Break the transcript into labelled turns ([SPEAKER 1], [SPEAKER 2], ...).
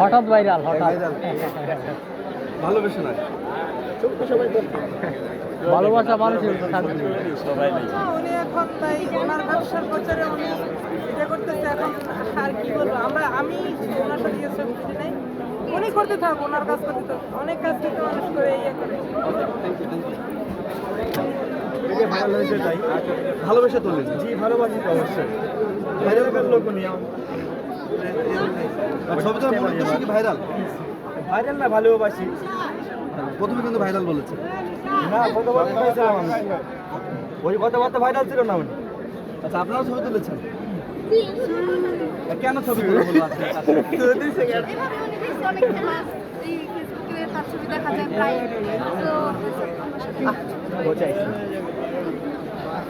[SPEAKER 1] হঠাৎ ভাইরাল হঠাৎ।
[SPEAKER 2] ভালোবেসে নয়।
[SPEAKER 1] ভালোবাসা মানুষের থাকবে
[SPEAKER 3] উনি এখন তাই ওনার ব্যবসার প্রচারে উনি ইয়ে করতেছে এখন আর কি বলব? আমরা আমি ওনার সাথে ইয়ে সব কিছু নেই। উনি করতে থাক ওনার কাজ করতে থাক অনেক কাজ কিন্তু মানুষ করে ইয়ে করে।
[SPEAKER 2] হয়েছে তাই। ভালোবেসে তোলেন জি ভালোবাসি তো অবশ্যই। ভাইরাল লোক নিয়ে ছবিটার মূল উদ্দেশ্য কি ভাইরাল? ভাইরাল না ভালোবাসি প্রথমে কিন্তু ভাইরাল বলেছে। না কথাবার্তা পাইছিলাম আমি? ওই কথাবার্তা ভাইরাল ছিল না উনি? আচ্ছা আপনারা ছবি তুলেছেন? তা কেন ছবি তুলে বলব